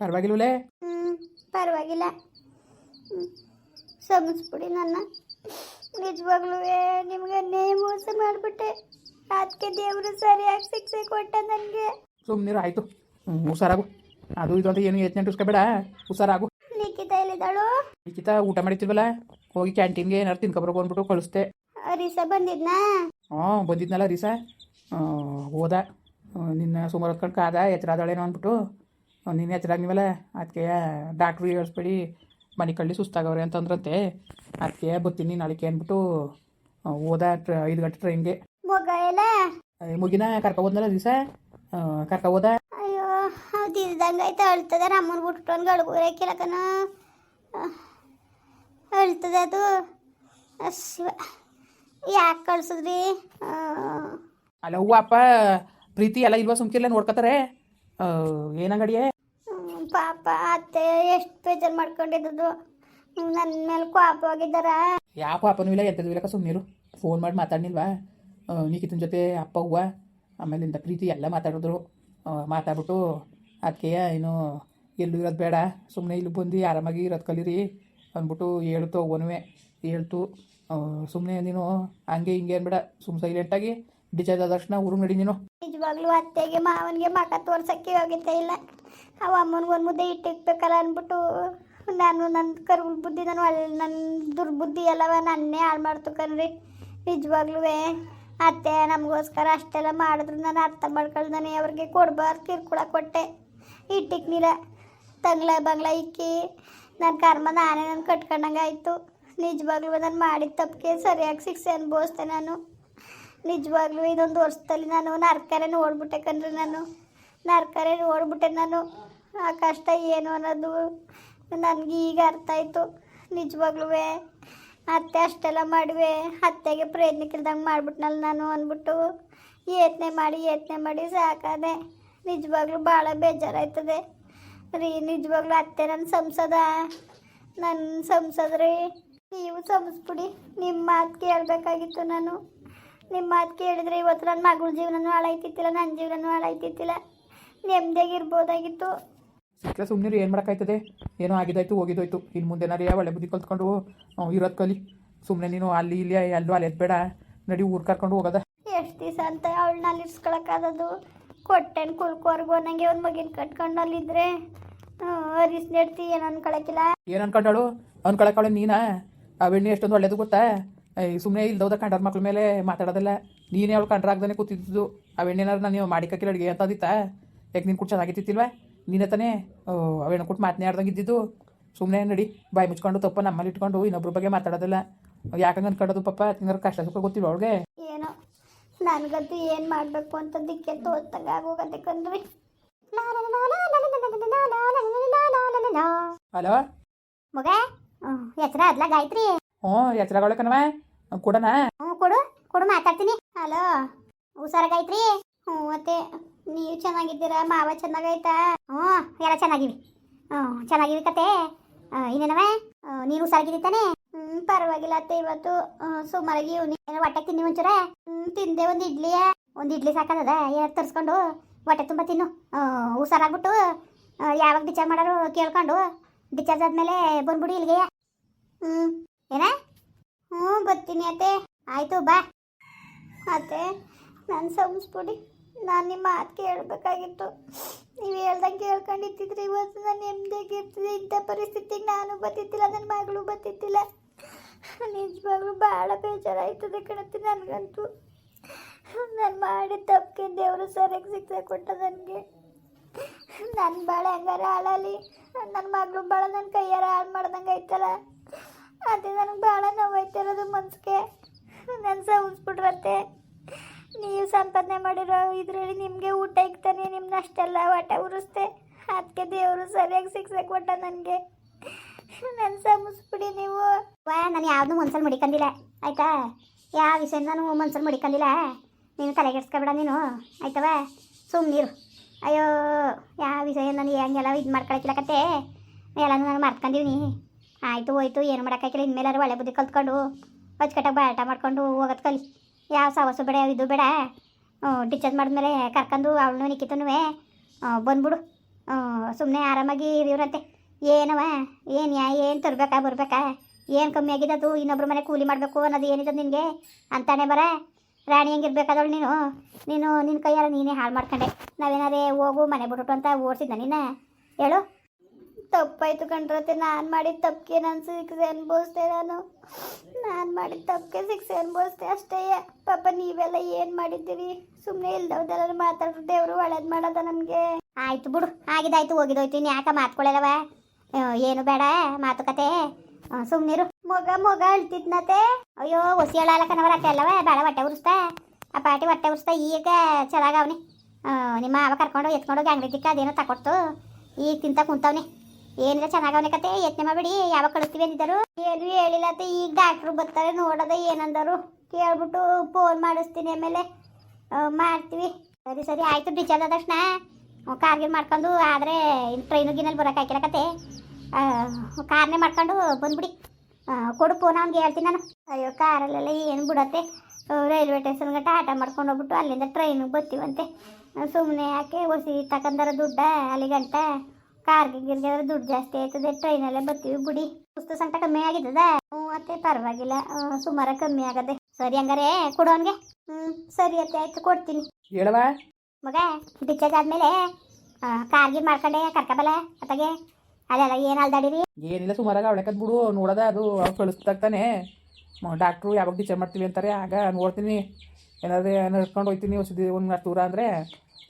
ಪರವಾಗಿಲ್ವಲೇ ಹ್ಞೂ ಪರವಾಗಿಲ್ಲ. ಹ್ಞೂ ಕ್ಷಮಿಸ್ಬಿಡಿ ನನ್ನ. ನಿಜವಾಗ್ಲೂ ನಿಮ್ಗೆ ಅನ್ಯಾಯ ಮೋಸ ಮಾಡಿಬಿಟ್ಟೆ. ಅದಕ್ಕೆ ದೇವರು ಸರಿಯಾಗಿ ಶಿಕ್ಷೆ ಕೊಟ್ಟ ನನಗೆ ಸುಮ್ಮನಿರು ಆಯಿತು. ಹುಷಾರಾಗು. ಅದು ಇದು ಅಂತ ಏನು ಯೋಚನೆ ಬೇಡ ಹುಷಾರಾಗು. ನಿಖಿತ ಎಲ್ಲಿದ್ದಾಳು? ನಿಖಿತ ಊಟ ಮಾಡಿರ್ತೀವಲ್ಲ ಹೋಗಿ ಕ್ಯಾಂಟೀನ್ಗೆ ಏನಾರು ತಿನ್ಕೊಬ್ರು ಅಂದ್ಬಿಟ್ಟು ಕಳಿಸ್ದೆ. ರೀಸಾ ಬಂದಿದ್ನಾ? ಹ್ಞೂ ಬಂದಿದ್ನಲ್ಲ ರೀಸಾ. ಹೋದ. ನಿನ್ನ ಸುಮಾರು ಹೊತ್ಕೊಂಡು ಕಾದ ಎತ್ತರಾದಳೇನೋ ಅಂದ್ಬಿಟ್ಟು. ನಿನ್ನ ಎಚ್ಚರಾಗ್ನಿವಲ್ಲ ಅದಕ್ಕೆ ಡಾಕ್ಟ್ರು ಹೇಳಿಸ್ಬೇಡಿ ಮನೆ ಕಳ್ಳಿ ಸುಸ್ತಾಗವ್ರೆ ಅಂತಂದ್ರಂತೆ. ಅದಕ್ಕೆ ಬರ್ತೀನಿ ನಾಳೆಗೆ ಅಂದ್ಬಿಟ್ಟು ಹೋದ ಟ್ರ ಐದು ಗಂಟೆ ಟ್ರೈನ್ಗೆ ಮುಗಿನ? ಕರ್ಕೋದ್ನಲ್ಲ ದಿವಸ? ಕರ್ಕೋದ ಹೋದ? ಅಯ್ಯೋ ಅದು ಇಲ್ದಂಗೆ ಆಯ್ತು. ಅಳ್ತದೆ ನಮ್ಮನ್ನು ಬಿಟ್ಕೊಂಡು ಗಡ್ಗೂರ ಕೇಳಕನ ಅಳ್ತದ ಅದು. ಶಿವ. ಯಾಕೆ ಕಳ್ಸಿದ್ರಿ? ಅಲ್ಲ ಹೂವಪ್ಪ ಅಪ್ಪ ಪ್ರೀತಿ ಎಲ್ಲ ಇಲ್ವಾ ಸುಮ್ಕಿಲ್ಲ ನೋಡ್ಕೊತಾರೆ ಏನಂಗಡಿಯೇ ಪಾಪ ಅತ್ತೆ ಎಷ್ಟು ಬೇಜಾರು ಮಾಡ್ಕೊಂಡಿದ್ದು ನನ್ನ ಮೇಲೆ ಕೋಪವಾಗಿದ್ದಾರ ಯಾವ ಅಪ್ಪನೂ ಇಲ್ಲ ಎಂಥದ್ದು ಇಲ್ಲ ಸುಮ್ಮನಿರು ಫೋನ್ ಮಾಡಿ ಮಾತಾಡ್ನಿಲ್ವಾ? ನಿಖಿತನ ಜೊತೆ ಅಪ್ಪ ಹೂವ ಇಂಥ ಪ್ರೀತಿ ಎಲ್ಲ ಮಾತಾಡಿದ್ರು. ಮಾತಾಡ್ಬಿಟ್ಟು ಅದಕ್ಕೆ ಏನು ಎಲ್ಲೂ ಇರೋದು ಬೇಡ ಸುಮ್ಮನೆ ಇಲ್ಲಿ ಬಂದು ಆರಾಮಾಗಿ ಇರೋದು ಕಲೀರಿ ಅಂದ್ಬಿಟ್ಟು ಹೇಳ್ತು ಒನ್ವೆ ಹೇಳ್ತು ಸುಮ್ಮನೆ ನೀನು ಹಂಗೆ ಹಿಂಗೆ ಅನ್ಬೇಡ ಸುಮ್ಮ ಸೈಲೆಂಟಾಗಿ ಡಿಚಾರ್ಜ್ ತಕ್ಷಣ ನಡಿ ನಿಜವಾಗ್ಲೂ ಅತ್ತೆಗೆ ಮಾವನಿಗೆ ಮಕ ತೋರ್ಸಕ್ಕೆ ಹೋಗಿದ್ದೇ ಇಲ್ಲ. ಅವ ಅಮ್ಮನಿಗೆ ಒಂದು ಮುದ್ದೆ ಇಟ್ಟಿಕ್ಬೇಕಲ್ಲ ಅಂದ್ಬಿಟ್ಟು ನಾನು ನನ್ನ ಕರು ಬುದ್ಧಿ, ನಾನು ಒಳ್ಳೆ ನನ್ನ ದುರ್ಬುದ್ಧಿ ಎಲ್ಲವ ನನ್ನೇ ಹಾಳು ಮಾಡ್ತು ನಿಜವಾಗ್ಲೂ ಅತ್ತೆ ನಮಗೋಸ್ಕರ ಅಷ್ಟೆಲ್ಲ ಮಾಡಿದ್ರು ನಾನು ಅರ್ಥ ಮಾಡ್ಕೊಳ್ದಾನೆ. ಅವ್ರಿಗೆ ಕೊಡ್ಬಾರ್ದು, ಕಿರ್ಕುಳ ಕೊಟ್ಟೆ. ಇಟ್ಟಿಕ್ನಿಲ್ಲ ತಂಗ್ಲ ಬಂಗ್ಲ ಇಕ್ಕಿ ನನ್ನ ಕರ್ಮ ನಾನೇ ನಾನು ಕಟ್ಕೊಂಡಂಗೆ ಆಯಿತು ನಿಜವಾಗ್ಲೂ ನಾನು ಮಾಡಿದ ತಪ್ಪಿಗೆ ಸರಿಯಾಗಿ ಶಿಕ್ಷೆ ಅನುಭವಿಸ್ತೆ ನಾನು. ನಿಜವಾಗ್ಲೂ ಇದೊಂದು ವರ್ಷದಲ್ಲಿ ನಾನು ನರ್ಕರೆ ಓಡ್ಬಿಟ್ಟೆ ಕಣ್ರಿ ನಾನು. ನರ್ಕರೆ ಓಡ್ಬಿಟ್ಟೆ ನಾನು. ಆ ಕಷ್ಟ ಏನು ಅನ್ನೋದು ನನಗೆ ಈಗ ಅರ್ಥ ಆಯಿತು. ನಿಜವಾಗ್ಲೂ ಅತ್ತೆ ಅಷ್ಟೆಲ್ಲ ಮಾಡುವೆ. ಅತ್ತೆಗೆ ಪ್ರಯತ್ನಕ್ಕಿಲ್ದಂಗೆ ಮಾಡ್ಬಿಟ್ನಲ್ಲ ನಾನು ಅಂದ್ಬಿಟ್ಟು ಯತ್ನೆ ಮಾಡಿ ಯತ್ನೆ ಮಾಡಿ ಸಾಕಾದೆ. ನಿಜವಾಗ್ಲೂ ಭಾಳ ಬೇಜಾರಾಯ್ತದೆ. ರೀ, ನಿಜವಾಗ್ಲೂ ಅತ್ತೆ ನನ್ನ ಸಂಸದ. ನನ್ನ ಸಂಸದ್ರಿ, ನೀವು ಸಂಸ್ಬಿಡಿ. ನಿಮ್ಮ ಮಾತು ಕೇಳಬೇಕಾಗಿತ್ತು ನಾನು. ನಿಮ್ಮ ಮಾತು ಕೇಳಿದ್ರೆ ಇವತ್ತು ನನ್ನ ಮಗಳ ಜೀವನನೂ ಹಾಳಾಯ್ತಿತ್ತಿಲ್ಲ ನನ್ನ ಜೀವನನೂ ಹಾಳಾಯ್ತಿತ್ತಿಲ್ಲ. ನೆಮ್ಮದಿಯಾಗಿರ್ಬೋದಾಗಿತ್ತು ಸಿಕ್ಕರೆ ಸುಮ್ಮನೆ ಏನು ಮಾಡೋಕ್ಕಾಯ್ತದೆ? ಏನೋ ಆಗಿದಾಯ್ತು ಹೋಗಿದೋಯ್ತು ಇನ್ನು ಮುಂದೆನಾರೇ ಒಳ್ಳೆ ಬುದ್ಧಿ ಕಲ್ತ್ಕೊಂಡು ಇರೋದು ಕಲಿ. ಸುಮ್ಮನೆ ನೀನು ಅಲ್ಲಿ ಇಲ್ಲಿ ಎಲ್ಲೂ ಅಲ್ಲಿ ಬೇಡ ನಡಿ ಊರು ಕರ್ಕೊಂಡು ಹೋಗೋದ. ಎಷ್ಟು ದಿವಸ ಅಂತ ಅವಳನ್ನ ಅಲ್ಲಿ ಇರ್ಸ್ಕೊಳಕ್ಕಾಗೋದು ಕೊಟ್ಟೆನ್ ಕುಲ್ಕೋರ್ಗು ನನಗೆ ಒಂದು ಮಗಿನ ಕಟ್ಕೊಂಡು ಅಲ್ಲಿದ್ರೆ ಅರಿಸ್ ನೆಡ್ತಿ ಏನು ಅನ್ಕೊಳಕಿಲ್ಲ. ಏನು ಅನ್ಕೊಂಡಾಳು? ಅನ್ಕೊಳಕ್ಕಳು ನೀನಾ? ಆ ಎಷ್ಟೊಂದು ಒಳ್ಳೇದು ಗೊತ್ತಾ? ಸುಮ್ಮನೆ ಇಲ್ದೋದ ಕಂಡರ ಮಕ್ಳ ಮೇಲೆ ಮಾತಾಡೋದಲ್ಲ ನೀನೇ ಅವಳು ಕಂಡ್ರಾಗ್ದೇ ಕೂತಿದ್ದು ಅವೆಣ್ಣೆನಾರು ನಾನು ಮಾಡಿಕಕ್ಕಿಲ್ಲ ಅಡುಗೆ ಅಂತ ಅಂದಿತ್ತಾ ಯಾಕೆ ನೀನು ಕೂಡ ಚೆನ್ನಾಗಿತ್ತಿಲ್ವಾ ನೀನೇ ತಾನೇ ಅವೇನ ಕೊಟ್ಟು ಮಾತನಾಡ್ದಂಗೆ ಇದ್ದಿದ್ದು ಸುಮ್ಮನೆ ನಡಿ ಬಾಯಿ ಮುಚ್ಕೊಂಡು ತಪ್ಪ ನಮ್ಮಲ್ಲಿ ಇಟ್ಕೊಂಡು ಇನ್ನೊಬ್ರ ಬಗ್ಗೆ ಮಾತಾಡೋದಿಲ್ಲ ಯಾಕಂಗೆ ಅನ್ಕೊಳ್ಳೋದು ಪಪ್ಪ ತಿಂಗಾರ ಕಷ್ಟ ಸುಖ ಗೊತ್ತಿಲ್ಲ ಅವಳಿಗೆ ಏನೋ ನನಗಂತೂ ಏನು ಮಾಡಬೇಕು ಅಂತ ದಿಕ್ಕೆ ತೋರ್ತಂಗೆ ಆಗೋಗತ್ತೆ ಹಲೋ ಮಗ ಹೆಸರ ಅದ್ಲ ಗಾಯತ್ರಿ ಹ್ಞೂ ಎಚ್ಚರಗಳ ಕಣವ ಹ್ಞೂ ಕೊಡು. ಕೊಡು, ಮಾತಾಡ್ತೀನಿ. ಹಲೋ. ಹುಷಾರಾಗೈತ್ರಿ? ಹ್ಞೂ, ಮತ್ತೆ ನೀವು ಚೆನ್ನಾಗಿದ್ದೀರಾ? ಮಾವ ಚೆನ್ನಾಗೈತಾ? ಹ್ಞೂ, ಎಲ್ಲ ಚೆನ್ನಾಗಿವಿ. ಹ್ಞೂ, ಚೆನ್ನಾಗಿವಿ ಕತೆ. ಇನ್ನೇನವ? ನೀನು ಹುಷಾರಾಗಿದ್ದಿ ತಾನೆ? ಹ್ಞೂ, ಪರವಾಗಿಲ್ಲ ಅತ್ತೆ, ಇವತ್ತು ಸುಮಾರಾಗಿ ಏನೋ ಹೊಟ್ಟೆ ತಿನ್ನಿ ಒಂಚೂರ. ಹ್ಞೂ, ತಿಂದೆ ಒಂದು ಇಡ್ಲಿಯ ಒಂದು ಇಡ್ಲಿ ಸಾಕದ ಎರಡು ತರಿಸ್ಕೊಂಡು ಹೊಟ್ಟೆ ತುಂಬ ತಿನ್ನು. ಹುಷಾರಾಗ್ಬಿಟ್ಟು ಯಾವಾಗ ಡಿಚಾರ್ಜ್ ಮಾಡೋರು ಕೇಳ್ಕೊಂಡು. ಡಿಚಾರ್ಜ್ ಆದಮೇಲೆ ಬಂದ್ಬಿಡಿ ಇಲ್ಲಿಗೆ. ಹ್ಞೂ. ಏನ? ಹ್ಞೂ, ಬರ್ತೀನಿ ಅತ್ತೆ. ಆಯಿತು, ಬಾ. ಅತ್ತೆ, ನಾನು ಸಂಸ್ಬಿಡಿ. ನಾನು ನಿಮ್ಮ ಮಾತು ಕೇಳಬೇಕಾಗಿತ್ತು. ನೀವು ಹೇಳ್ದಂಗೆ ಕೇಳ್ಕೊಂಡಿದ್ದಿದ್ರೆ ಇವತ್ತು ನಾನು ನೆಮ್ಮದಿಯಾಗಿರ್ತಿದ್ದೆ ಇಂಥ ಪರಿಸ್ಥಿತಿಗೆ ನಾನು ಬರ್ತಿದ್ದಿಲ್ಲ ನನ್ನ ಮಗಳು ಬತ್ತಿತ್ತಿಲ್ಲ ನಿಜವಾಗ್ಲೂ ಭಾಳ ಬೇಜಾರಾಯ್ತದೆ ಕಣತ್ತೆ ನನಗಂತೂ. ನಾನು ಮಾಡಿದ ತಪ್ಪಿಗೆ ದೇವರು ಸರಿಯಾಗಿ ಶಿಕ್ಷೆ ಕೊಟ್ಟ ನನಗೆ. ನನ್ನ ಭಾಳ ಹೆಂಗಾರ ಹಾಳಲ್ಲಿ ನನ್ನ ಮಗಳು ಭಾಳ ನನ್ನ ಕೈಯಾರ ಹಾಳು ಮಾಡ್ದಂಗೆ ಐತಲ್ಲ ಅದೇ ನನಗೆ ಭಾಳ ನೋವಾಯ್ತಿರೋದು ಮನ್ಸಿಗೆ. ನನ್ನ ಸಹಿಸ್ಬಿಟ್ರಂತೆ ನೀವು ಸಂಪಾದನೆ ಮಾಡಿರೋ ಇದರಲ್ಲಿ ನಿಮಗೆ ಊಟ ಇಕ್ತಾನೆ ನಿಮ್ಮನ್ನ ಅಷ್ಟೆಲ್ಲ ಹೊಟ್ಟೆ ಉರಿಸ್ತೆ. ಅದಕ್ಕೆ ದೇವರು ಸರಿಯಾಗಿ ಶಿಕ್ಷೆ ಕೊಟ್ಟ ನನಗೆ. ನನ್ನ ಸಮಿಸ್ಬಿಡಿ ನೀವು. ವಾ ನಾನು ಯಾವ್ದು ಮನ್ಸಲ್ಲಿ ಮಡಿಕಂದಿಲ್ಲ. ಆಯ್ತಾ? ಯಾವ ವಿಷಯ ನಾನು ಮನ್ಸಲ್ಲಿ ಮಡಿಕಂದಿಲ್ಲ. ನೀನು ತಲೆಗೆಡ್ಸ್ಕೊಬೇಡ ನೀನು. ಆಯ್ತವ? ಸುಮ್ಮನಿರು ಅಯ್ಯೋ ಯಾವ ವಿಷಯ ನಾನು ಹೆಂಗೆಲ್ಲ ಇದು ಮಾಡ್ಕೊಳಕಿಲ್ಲ ಕತೆ. ಎಲ್ಲನೂ ನಾನು ಮರ್ತ್ಕೊಂಡಿವ್ನಿ ಆಯಿತು, ಹೋಯ್ತು, ಏನು ಮಾಡೋಕ್ಕಾಗಿಲ್ಲ ಇನ್ಮೇಲಾರು ಒಳ್ಳೆ ಬುದ್ಧಿ ಕಲ್ತ್ಕೊಂಡು ಅಚ್ಚುಕಟ್ಟಾಗಿ ಬಾಟ ಮಾಡ್ಕೊಂಡು ಹೋಗೋದು ಕಲಿ. ಯಾವ ಸಾವಸು ಬೇಡ ಇದು ಬೇಡ. ಡಿಚಾರ್ಜ್ ಮಾಡಿದ್ಮೇಲೆ ಕರ್ಕೊಂಡು ಅವಳನ್ನು ನಿಕ್ಕಿತನು ಬಂದ್ಬಿಡು. ಸುಮ್ಮನೆ ಆರಾಮಾಗಿ ಇರಿವ್ರಂತೆ. ಏನವ, ಏನು ಯಾ ಏನು ತರಬೇಕಾ, ಬರಬೇಕಾ? ಏನು ಕಮ್ಮಿ ಆಗಿದೆ ಅದು? ಇನ್ನೊಬ್ರ ಮನೆ ಕೂಲಿ ಮಾಡಬೇಕು ಅನ್ನೋದು ಏನಿದೆ ನಿನಗೆ? ಅಂತಾನೆ ಬರ. ರಾಣಿ ಹೆಂಗಿರ್ಬೇಕಾದವಳು ನೀನು? ನೀನು ನಿನ್ನ ಕೈಯಾರ ನೀನೇ ಹಾಳು ಮಾಡ್ಕೊಂಡೆ. ನಾವೇನಾರೇ ಹೋಗು, ಮನೆ ಬಿಟ್ಬಿಟ್ಟು ಅಂತ ಓಡಿಸಿದ್ದ ನೀನು ಹೇಳು. ತಪ್ಪಾಯ್ತು ಕಂಡ್ರತೆ ನಾನು ಮಾಡಿದ ತಪ್ಪಿಗೆ ನಾನು ಶಿಕ್ಷೆ ಅನ್ಭವಿಸ್ದೆ ನಾನು. ನಾನು ಮಾಡಿದ ತಪ್ಪಿಗೆ ಶಿಕ್ಷೆ ಅನ್ಭವಿಸ್ದೆ ಅಷ್ಟೇ. ಪಾಪ ನೀವೆಲ್ಲ ಏನು ಮಾಡಿದ್ದೀರಿ? ಸುಮ್ಮನೆ ಇಲ್ದವ್ದೆಲ್ಲ ಮಾತಾಡ್ರು ದೇವರು ಒಳ್ಳೇದು ಮಾಡೋದ ನಮಗೆ. ಆಯ್ತು ಬಿಡು ಆಗಿದಾಯ್ತು ಹೋಗಿದೋಯ್ತು. ಇನ್ನು ಯಾಕೆ ಮಾತ್ಕೊಳ್ಳಲ್ಲವ ಏನು ಬೇಡ ಮಾತುಕತೆ ಸುಮ್ಮನಿರು ಮೊಗ ಮೊಗ ಅಳ್ತಿದ್ನತೆ ಅಯ್ಯೋ ಹೊಸಿ ಹೇಳಲಕ್ಕನವರ ಅತ್ತೆ ಅಲ್ಲವ? ಬೇಡ ಹೊಟ್ಟೆ ಉರಿಸ್ತಾ. ಆ ಪಾಟಿ ಹೊಟ್ಟೆ ಉರಿಸ್ತಾ ಈಗ ಚೆನ್ನಾಗವ್ನಿ ನಿಮ್ಮ ಅವ ಕರ್ಕೊಂಡು ಎತ್ಕೊಂಡು ದಿಕ್ಕ ಅದೇನೋ ತಕೊಡ್ತು. ಈಗ ತಿಂತ ಕುಂತವ್ನಿ. ಏನಿಲ್ಲ ಚೆನ್ನಾಗವನೆ ಕತೆ? ಯತ್ನೆ ಮಾಡಬೇಡಿ, ಯಾವಾಗ ಕಳಿಸ್ತೀವಿ ಅಂದಿದ್ದರು? ಏನು ಹೇಳಿಲ್ಲ ಅತ್ತೆ, ಈಗ ಡಾಕ್ಟ್ರು ಬರ್ತಾರೆ, ನೋಡೋದ ಏನಂದರು. ಕೇಳ್ಬಿಟ್ಟು ಫೋನ್ ಮಾಡಿಸ್ತೀನಿ ಆಮೇಲೆ ಮಾಡ್ತೀವಿ. ಸರಿ ಸರಿ, ಆಯಿತು ಡಿಚಾರ್ಜ್ ಆದ ತಕ್ಷಣ ಕಾರ್ಗಿಲ್ ಮಾಡ್ಕೊಂಡು, ಆದರೆ ಟ್ರೈನು ಗಿನಲ್ಲಿ ಬರೋಕೆ ಹಾಕಿಲ್ಲ ಕತೆ. ಕಾರ್ನೇ ಮಾಡ್ಕೊಂಡು ಬಂದ್ಬಿಡಿ. ಕೊಡು ಫೋನ್ ಅವ್ನಿಗೆ, ಹೇಳ್ತೀನಿ ನಾನು. ಅಯ್ಯೋ, ಕಾರಲ್ಲೆಲ್ಲ ಏನು ಬಿಡತ್ತೆ? ರೈಲ್ವೆ ಸ್ಟೇಷನ್ ಗಂಟ ಆಟ ಮಾಡ್ಕೊಂಡು ಹೋಗ್ಬಿಟ್ಟು ಅಲ್ಲಿಂದ ಟ್ರೈನಿಗೆ ಬರ್ತೀವಂತೆ. ಸುಮ್ಮನೆ ಯಾಕೆ ಒಸಿ ತಕಂದರ ದುಡ್ಡ, ಅಲ್ಲಿ ಗಂಟ? ಕಾರ್ಗೆ ಗಿರ್ಗೆ ದುಡ್ಡು ಜಾಸ್ತಿ ಆಯ್ತದೆ. ಟ್ರೈನಲ್ಲೇ ಬರ್ತೀವಿ ಬಿಡಿ. ಪುಸ್ತಕ ಸಂಟ ಕಮ್ಮಿ ಆಗಿದ್ದದ? ಹ್ಞೂ ಅತ್ತೆ ಪರವಾಗಿಲ್ಲ. ಸುಮಾರ ಕಮ್ಮಿ ಆಗದೆ. ಸರಿ ಹಂಗಾರೆ ಕೊಡೋನ್ಗೆ ಹ್ಞೂ ಸರಿ ಅತ್ತೆ ಆಯ್ತು ಕೊಡ್ತೀನಿ. ಹೇಳವ ಮಗ ಡಿಸ್ಚಾರ್ಜ್ ಆದಮೇಲೆ ಕಾರ್ಗಿಲ್ ಮಾಡ್ಕೊಂಡೆ ಕರ್ಕಬಲ್ಲ ಅತ್ತಗೆ. ಅಲ್ಲೆಲ್ಲ ಏನು ಅಲ್ದಾಡಿರಿ? ಏನಿಲ್ಲ ಸುಮಾರಾಗ ಅವಳಕ್ಕದ್ ಬಿಡು. ನೋಡದ ಅದು ಅವ್ರು ಕಳಿಸ್ತಾಗ್ತಾನೆ ಡಾಕ್ಟ್ರು ಯಾವಾಗ ಡಿಚಾರ್ಜ್ ಮಾಡ್ತೀವಿ ಅಂತಾರೆ ಆಗ ನೋಡ್ತೀನಿ. ಏನಾದ್ರೆ ನಡ್ಕೊಂಡು ಹೋಗ್ತೀನಿ ಒಂದು ದೂರ ಅಂದರೆ.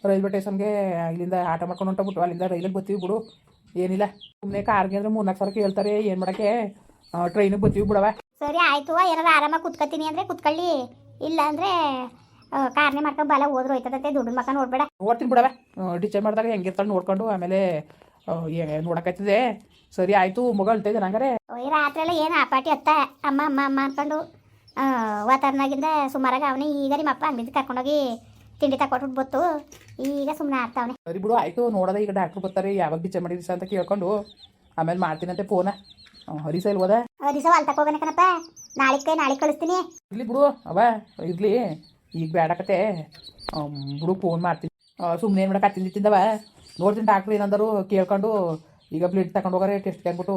ರೈಲ್ವೆ ಸ್ಟೇಷನ್ಗೆ ಇಲ್ಲಿಂದ ಆಟ ಮಾಡ್ಕೊಂಡು ಹೊಂಟೋಗ್ಬಿಟ್ಟು ಅಲ್ಲಿಂದ ರೈಲಿಗೆ ಬರ್ತೀವಿ ಬಿಡು. ಏನಿಲ್ಲ. ಸುಮ್ಮನೆ ಕಾರ್ಗೆ ಅಂದ್ರೆ ಮೂರ್ನಾಲ್ಕು ಸಾವಿರ ಕೇಳ್ತಾರೆ ಏನು ಮಾಡೋಕ್ಕೆ? ಟ್ರೈನಿಗೆ ಬರ್ತೀವಿ ಬಿಡವ ಸರಿ ಆಯ್ತು ಏನಾರ ಆರಾಮಾಗಿ ಕುತ್ಕೊತೀನಿ ಅಂದರೆ ಕುತ್ಕೊಳ್ಳಿ. ಇಲ್ಲ ಅಂದರೆ ಕಾರ್ನೇ ಮಾಡ್ಕೊಂಡು ಬಲ ಹೋದ್ರು ಹೋಯ್ತದತ್ತೆ ದುಡ್ಡು ಮಕ್ಕ ನೋಡ್ಬೇಡ. ಓಡ್ತೀನಿ ಬಿಡವ ಡಿಸೈಡ್ ಮಾಡಿದಾಗ ಹೆಂಗಿರ್ತಾಳೆ ನೋಡ್ಕೊಂಡು ಆಮೇಲೆ ನೋಡಕತ್ತಿದೆ ಸರಿ ಆಯಿತು ಮಗ ಅಳ್ತಾ ಇದ್ದಾನೆ ಹಂಗಾರೆ. ಈ ರಾತ್ರಿ ಎಲ್ಲ ಏನು ಆಪಾಟಿ ಅತ್ತ? ಅಮ್ಮ ಅಮ್ಮ ಅಮ್ಮ ಅನ್ಕೊಂಡು ವಾತಾವರಣಾಗಿಂದ ಸುಮಾರಾಗ ಅವನೇ ಈಗ ನಿಮ್ಮ ಅಪ್ಪ ಅಂಗಡಿ ಕರ್ಕೊಂಡೋಗಿ ತಿಂಡಿ ತಕೊಟ್ಬಿಟ್ಟು ಬತ್ತು. ಈಗ ಸುಮ್ಮನೆ ಆಡ್ತಾವನೆ. ಸರಿ ಬಿಡು ಆಯಿತು ನೋಡೋದ ಈಗ ಡಾಕ್ಟ್ರು ಬರ್ತಾರೆ ಯಾವಾಗ ಬಿಚ್ಚ ಮಾಡಿದ್ರಿ ಅಂತ ಕೇಳ್ಕೊಂಡು ಆಮೇಲೆ ಮಾಡ್ತೀನಂತೆ ಫೋನ ಹರಿಸ ಇಲ್ವದ ಹರಿಸ ಅಲ್ಲಿ ತಕೋಗನೆ ಕಣಪ್ಪ. ನಾಳೆ ಕೈ ನಾಳೆ ಕಳಿಸ್ತೀನಿ. ಇರ್ಲಿ ಬಿಡು ಅವ ಇರ್ಲಿ. ಈಗ ಬೇಡಕತೆ ಬಿಡು ಫೋನ್ ಮಾಡ್ತೀನಿ. ಸುಮ್ಮನೆ ಏನು ಮಾಡಕ್ಕೆ ತಿಂದಿ ತಿಂದವ ನೋಡ್ತೀನಿ ಡಾಕ್ಟ್ರು ಏನಂದರು ಕೇಳ್ಕೊಂಡು ಈಗ ಬ್ಲಡ್ ತಗೊಂಡು ಹೋಗಾರೆ ಟೆಸ್ಟ್ ಹಾಕ್ಬಿಟ್ಟು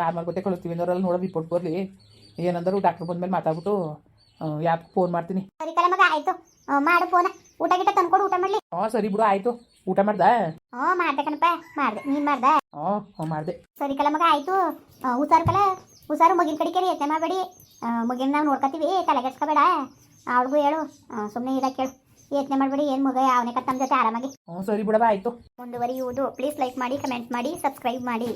ನಾರ್ಮಲ್ ಗೊತ್ತೇ ಕಳಿಸ್ತೀವಿ ಅಲ್ಲಿ ನೋಡೋ ರಿಪೋರ್ಟ್ ಬರಲಿ. ಏನಂದರು ಡಾಕ್ಟ್ರು ಬಂದ್ಮೇಲೆ ಮಾತಾಡ್ಬಿಟ್ಟು ಯಾಕೆ ಫೋನ್ ಮಾಡ್ತೀನಿ? ಸರಿ ಕಲ ಮಗ ಆಯ್ತು. ಆ, ಮಾಡು ಫೋನ ಊಟ ಗಿಟ ತಂದ್ಕೊಡು ಊಟ ಮಾಡ್ಲಿ. ಹಾಂ ಸರಿ ಬಿಡು ಆಯಿತು. ಊಟ ಮಾಡ್ದ? ಹ್ಞೂ ಮಾಡ್ದೆ ಕಣಪ್ಪ. ಮಾಡ್ದೆ. ನೀನು ಮಾಡ್ದೆ? ಹಾಂ ಹ್ಞೂ ಮಾಡಿದೆ. ಸರಿ ಕಲ ಮಗ ಆಯ್ತು. ಆ, ಹುಷಾರು ಕಲ ಹುಷಾರು ಮಗಿನ ಕಡೆ ಕೇಳಿ ಯತ್ನೆ ಮಾಡಬೇಡಿ. ಮಗಿನ ನಾವು ನೋಡ್ಕೊತೀವಿ ತಲೆಗೆಡ್ಸ್ಕೊಬೇಡ ಅವಳಿಗೂ ಹೇಳು. ಸುಮ್ಮನೆ ಇರಕ್ಕೆ ಹೇಳು ಯತ್ನೆ ಮಾಡಬೇಡಿ ಏನು ಮಗ ಅವನೇ ಕತ್ತ ನಮ್ಮ ಜೊತೆ ಆರಾಮಾಗಿ. ಹ್ಞೂ ಸರಿ ಬಿಡವ ಆಯಿತು. ಮುಂದುವರಿಯುವುದು. ಪ್ಲೀಸ್ ಲೈಕ್ ಮಾಡಿ ಕಮೆಂಟ್ ಮಾಡಿ ಸಬ್ಸ್ಕ್ರೈಬ್ ಮಾಡಿ.